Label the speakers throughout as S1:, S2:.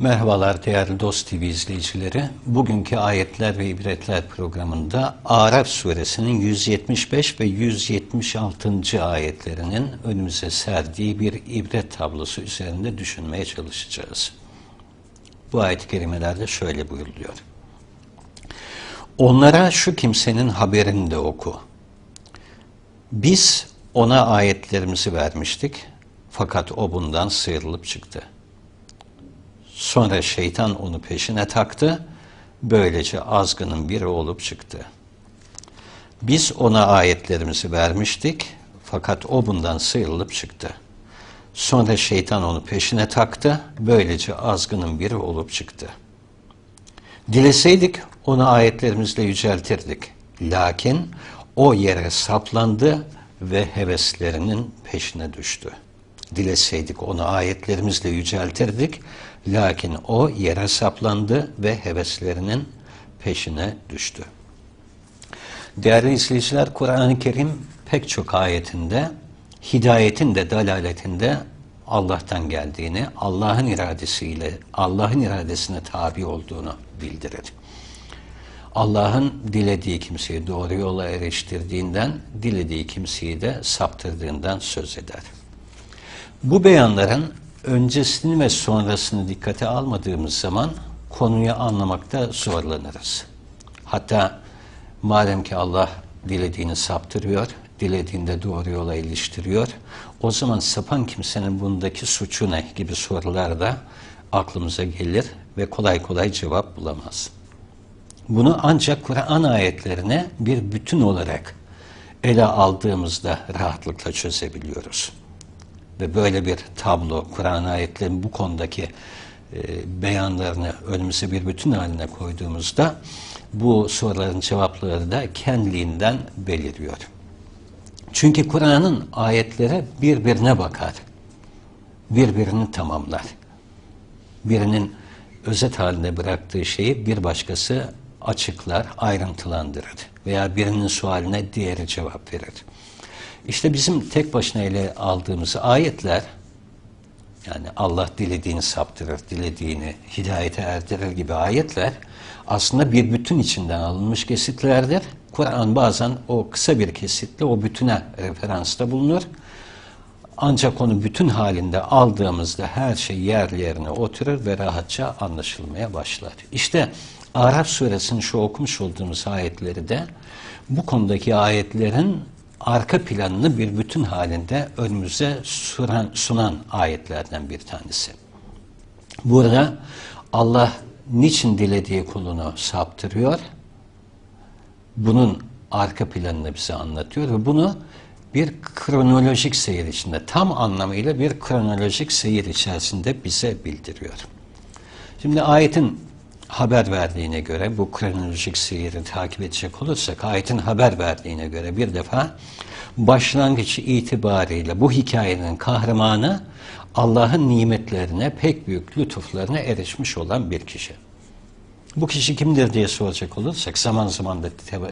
S1: Merhabalar değerli Dost TV izleyicileri. Bugünkü Ayetler ve İbretler programında Araf suresinin 175 ve 176. ayetlerinin önümüze serdiği bir ibret tablosu üzerinde düşünmeye çalışacağız. Bu ayet-i kerimelerde şöyle buyuruluyor. Onlara şu kimsenin haberini de oku. Biz ona ayetlerimizi vermiştik fakat o bundan sıyrılıp çıktı. Sonra şeytan onu peşine taktı. Böylece azgının biri olup çıktı. Biz ona ayetlerimizi vermiştik fakat o bundan sıyrılıp çıktı. Sonra şeytan onu peşine taktı. Böylece azgının biri olup çıktı. Dileseydik onu ayetlerimizle yüceltirdik. Lakin o yere saplandı ve heveslerinin peşine düştü. Dileseydik onu ayetlerimizle yüceltirdik. Lakin o yere saplandı ve heveslerinin peşine düştü. Değerli izleyiciler, Kur'an-ı Kerim pek çok ayetinde hidayetin de dalaletinde Allah'tan geldiğini, Allah'ın iradesiyle, Allah'ın iradesine tabi olduğunu bildirir. Allah'ın dilediği kimseyi doğru yola eriştirdiğinden, dilediği kimseyi de saptırdığından söz eder. Bu beyanların öncesini ve sonrasını dikkate almadığımız zaman konuyu anlamakta zorlanırız. Hatta madem ki Allah dilediğini saptırıyor, dilediğinde doğru yola iliştiriyor, o zaman sapan kimsenin bundaki suçu ne gibi sorular da aklımıza gelir ve kolay kolay cevap bulamaz. Bunu ancak Kur'an ayetlerine bir bütün olarak ele aldığımızda rahatlıkla çözebiliyoruz. Ve böyle bir tablo, Kur'an ayetlerinin bu konudaki e, beyanlarını önümüze bir bütün haline koyduğumuzda bu soruların cevapları da kendiliğinden beliriyor. Çünkü Kur'an'ın ayetleri birbirine bakar. Birbirini tamamlar. Birinin özet halinde bıraktığı şeyi bir başkası açıklar, ayrıntılandırır. Veya birinin sualine diğeri cevap verir. İşte bizim tek başına ele aldığımız ayetler, yani Allah dilediğini saptırır, dilediğini hidayete erdirir gibi ayetler, aslında bir bütün içinden alınmış kesitlerdir. Kur'an bazen o kısa bir kesitle o bütüne referansta bulunur. Ancak onu bütün halinde aldığımızda her şey yerli yerine oturur ve rahatça anlaşılmaya başlar. İşte Araf suresinin şu okumuş olduğumuz ayetleri de bu konudaki ayetlerin arka planını bir bütün halinde önümüze sunan, sunan ayetlerden bir tanesi. Burada Allah niçin dilediği kulunu saptırıyor? Bunun arka planını bize anlatıyor ve bunu bir kronolojik seyir içinde, tam anlamıyla bir kronolojik seyir içerisinde bize bildiriyor. Şimdi ayetin haber verdiğine göre, bu kronolojik seyiri takip edecek olursak, ayetin haber verdiğine göre bir defa başlangıç itibariyle bu hikayenin kahramanı Allah'ın nimetlerine, pek büyük lütuflarına erişmiş olan bir kişi. Bu kişi kimdir diye soracak olursak zaman zaman da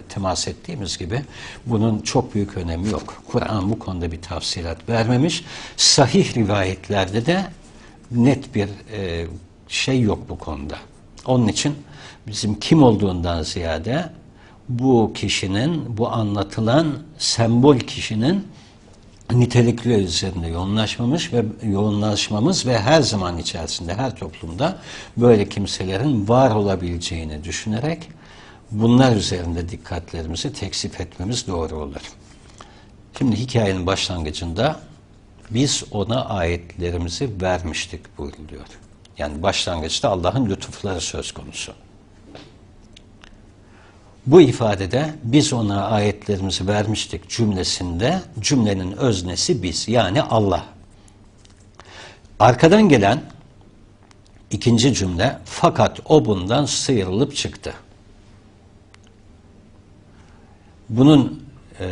S1: temas ettiğimiz gibi bunun çok büyük önemi yok. Kur'an bu konuda bir tavsilat vermemiş. Sahih rivayetlerde de net bir e, şey yok bu konuda. Onun için bizim kim olduğundan ziyade bu kişinin, bu anlatılan sembol kişinin nitelikleri üzerinde yoğunlaşmamış ve yoğunlaşmamız ve her zaman içerisinde her toplumda böyle kimselerin var olabileceğini düşünerek bunlar üzerinde dikkatlerimizi teksif etmemiz doğru olur. Şimdi hikayenin başlangıcında biz ona ayetlerimizi vermiştik buyuruluyor. Yani başlangıçta Allah'ın lütufları söz konusu. Bu ifadede biz ona ayetlerimizi vermiştik cümlesinde cümlenin öznesi biz yani Allah. Arkadan gelen ikinci cümle fakat o bundan sıyrılıp çıktı. Bunun e,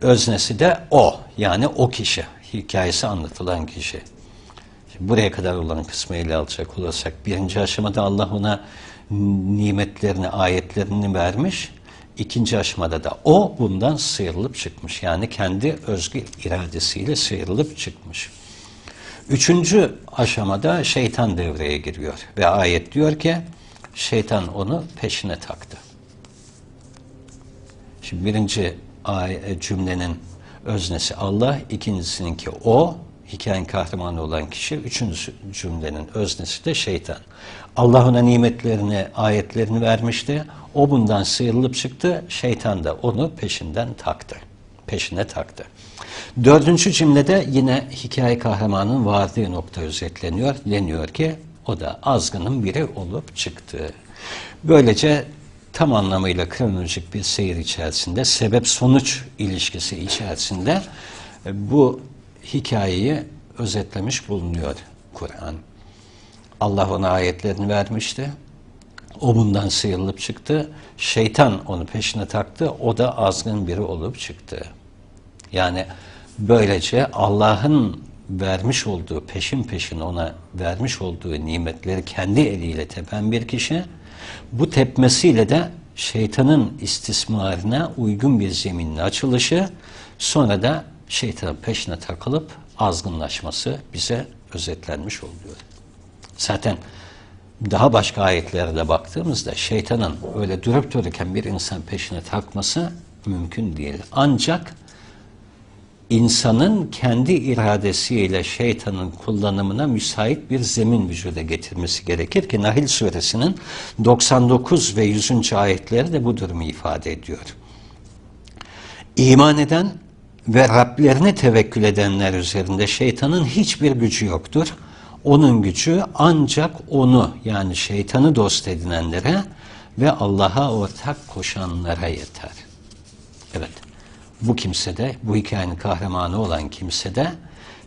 S1: öznesi de o yani o kişi hikayesi anlatılan kişi. Buraya kadar olan kısmı ele alacak olursak birinci aşamada Allah ona nimetlerini, ayetlerini vermiş. İkinci aşamada da o bundan sıyrılıp çıkmış. Yani kendi özgür iradesiyle sıyrılıp çıkmış. Üçüncü aşamada şeytan devreye giriyor ve ayet diyor ki şeytan onu peşine taktı. Şimdi birinci cümlenin öznesi Allah, ikincisininki o, hikayenin kahramanı olan kişi, üçüncü cümlenin öznesi de şeytan. Allah ona nimetlerini, ayetlerini vermişti. O bundan sıyrılıp çıktı, şeytan da onu peşinden taktı. Peşine taktı. Dördüncü cümlede yine hikaye kahramanının vardığı nokta özetleniyor. Deniyor ki o da azgının biri olup çıktı. Böylece tam anlamıyla kronolojik bir seyir içerisinde, sebep-sonuç ilişkisi içerisinde e, bu hikayeyi özetlemiş bulunuyor Kur'an. Allah ona ayetlerini vermişti. O bundan sıyrılıp çıktı. Şeytan onu peşine taktı. O da azgın biri olup çıktı. Yani böylece Allah'ın vermiş olduğu, peşin peşin ona vermiş olduğu nimetleri kendi eliyle tepen bir kişi, bu tepmesiyle de şeytanın istismarına uygun bir zeminin açılışı, sonra da şeytanın peşine takılıp azgınlaşması bize özetlenmiş oluyor. Zaten daha başka ayetlere de baktığımızda şeytanın öyle durup dururken bir insan peşine takması mümkün değil. Ancak insanın kendi iradesiyle şeytanın kullanımına müsait bir zemin vücuda getirmesi gerekir ki Nahil suresinin 99 ve 100. ayetleri de bu durumu ifade ediyor. İman eden ve Rablerine tevekkül edenler üzerinde şeytanın hiçbir gücü yoktur. Onun gücü ancak onu yani şeytanı dost edinenlere ve Allah'a ortak koşanlara yeter. Evet. Bu kimse de, bu hikayenin kahramanı olan kimse de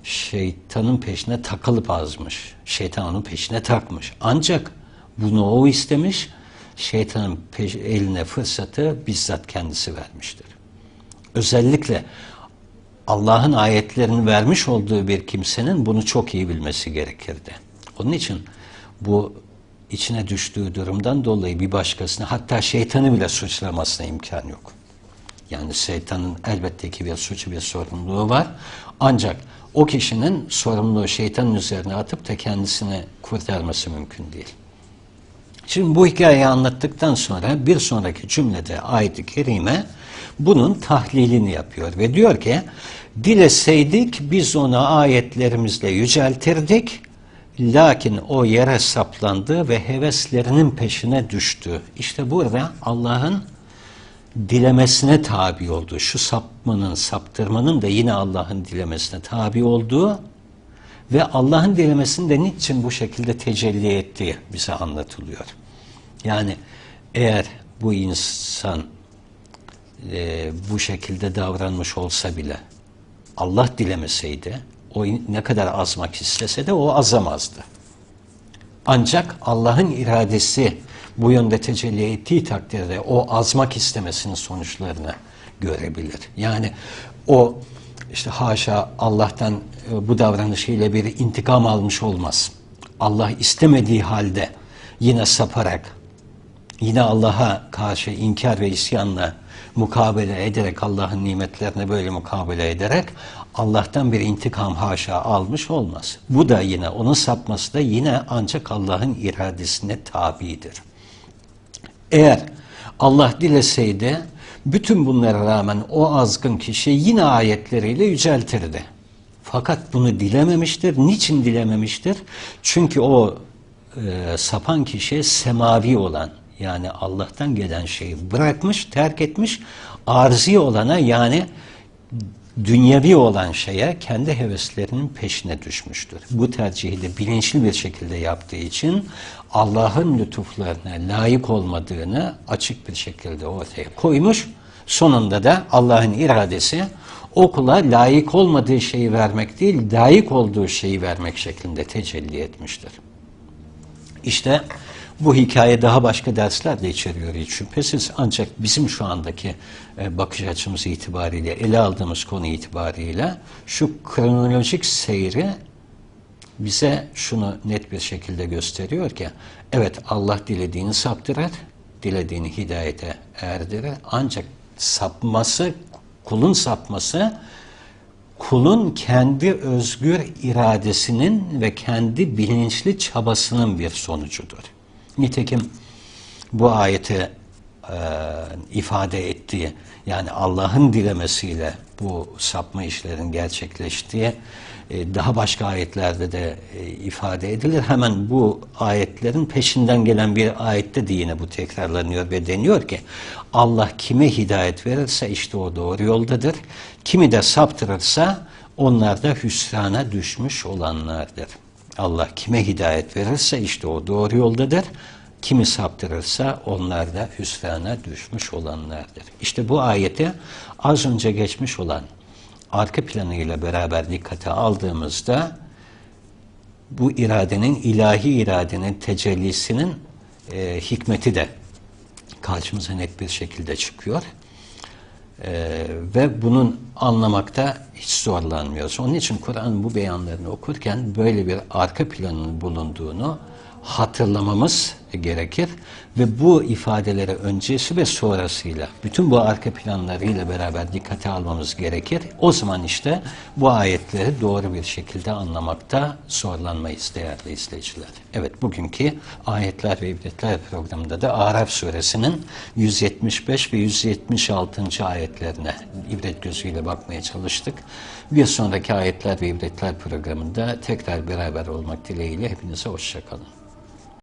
S1: şeytanın peşine takılıp azmış. Şeytan onun peşine takmış. Ancak bunu o istemiş, şeytanın peş- eline fırsatı bizzat kendisi vermiştir. Özellikle Allah'ın ayetlerini vermiş olduğu bir kimsenin bunu çok iyi bilmesi gerekirdi. Onun için bu içine düştüğü durumdan dolayı bir başkasını hatta şeytanı bile suçlamasına imkan yok. Yani şeytanın elbette ki bir suçu bir sorumluluğu var. Ancak o kişinin sorumluluğu şeytanın üzerine atıp da kendisini kurtarması mümkün değil. Şimdi bu hikayeyi anlattıktan sonra bir sonraki cümlede ayet-i kerime bunun tahlilini yapıyor ve diyor ki dileseydik biz onu ayetlerimizle yüceltirdik lakin o yere saplandı ve heveslerinin peşine düştü. İşte burada Allah'ın dilemesine tabi olduğu, şu sapmanın, saptırmanın da yine Allah'ın dilemesine tabi olduğu ve Allah'ın dilemesinde niçin bu şekilde tecelli ettiği bize anlatılıyor. Yani eğer bu insan e, bu şekilde davranmış olsa bile Allah dilemeseydi, o ne kadar azmak istese de o azamazdı. Ancak Allah'ın iradesi bu yönde tecelli ettiği takdirde o azmak istemesinin sonuçlarını görebilir. Yani o işte haşa Allah'tan e, bu davranışıyla bir intikam almış olmaz. Allah istemediği halde yine saparak, yine Allah'a karşı inkar ve isyanla mukabele ederek, Allah'ın nimetlerine böyle mukabele ederek Allah'tan bir intikam haşa almış olmaz. Bu da yine, onun sapması da yine ancak Allah'ın iradesine tabidir. Eğer Allah dileseydi bütün bunlara rağmen o azgın kişi yine ayetleriyle yüceltirdi. Fakat bunu dilememiştir. Niçin dilememiştir? Çünkü o e, sapan kişi semavi olan yani Allah'tan gelen şeyi bırakmış, terk etmiş, arzi olana yani dünyevi olan şeye kendi heveslerinin peşine düşmüştür. Bu tercihi de bilinçli bir şekilde yaptığı için Allah'ın lütuflarına layık olmadığını açık bir şekilde ortaya koymuş. Sonunda da Allah'ın iradesi o kula layık olmadığı şeyi vermek değil, layık olduğu şeyi vermek şeklinde tecelli etmiştir. İşte bu hikaye daha başka dersler de içeriyor hiç şüphesiz. Ancak bizim şu andaki e, bakış açımız itibariyle, ele aldığımız konu itibariyle şu kronolojik seyri bize şunu net bir şekilde gösteriyor ki, evet Allah dilediğini saptırır, dilediğini hidayete erdirir. Ancak sapması, kulun sapması kulun kendi özgür iradesinin ve kendi bilinçli çabasının bir sonucudur. Nitekim bu ayete e, ifade ettiği yani Allah'ın dilemesiyle bu sapma işlerin gerçekleştiği e, daha başka ayetlerde de e, ifade edilir. Hemen bu ayetlerin peşinden gelen bir ayette de yine bu tekrarlanıyor ve deniyor ki Allah kime hidayet verirse işte o doğru yoldadır. Kimi de saptırırsa onlar da hüsrana düşmüş olanlardır. Allah kime hidayet verirse işte o doğru yoldadır. Kimi saptırırsa onlar da hüsrana düşmüş olanlardır. İşte bu ayete az önce geçmiş olan arka planıyla beraber dikkate aldığımızda bu iradenin, ilahi iradenin tecellisinin e, hikmeti de karşımıza net bir şekilde çıkıyor. Ee, ve bunun anlamakta hiç zorlanmıyoruz. Onun için Kur'an'ın bu beyanlarını okurken böyle bir arka planın bulunduğunu hatırlamamız gerekir ve bu ifadeleri öncesi ve sonrasıyla bütün bu arka planlarıyla beraber dikkate almamız gerekir. O zaman işte bu ayetleri doğru bir şekilde anlamakta zorlanmayız değerli izleyiciler. Evet bugünkü ayetler ve ibretler programında da Araf suresinin 175 ve 176. ayetlerine ibret gözüyle bakmaya çalıştık. Bir sonraki ayetler ve ibretler programında tekrar beraber olmak dileğiyle hepinize hoşçakalın.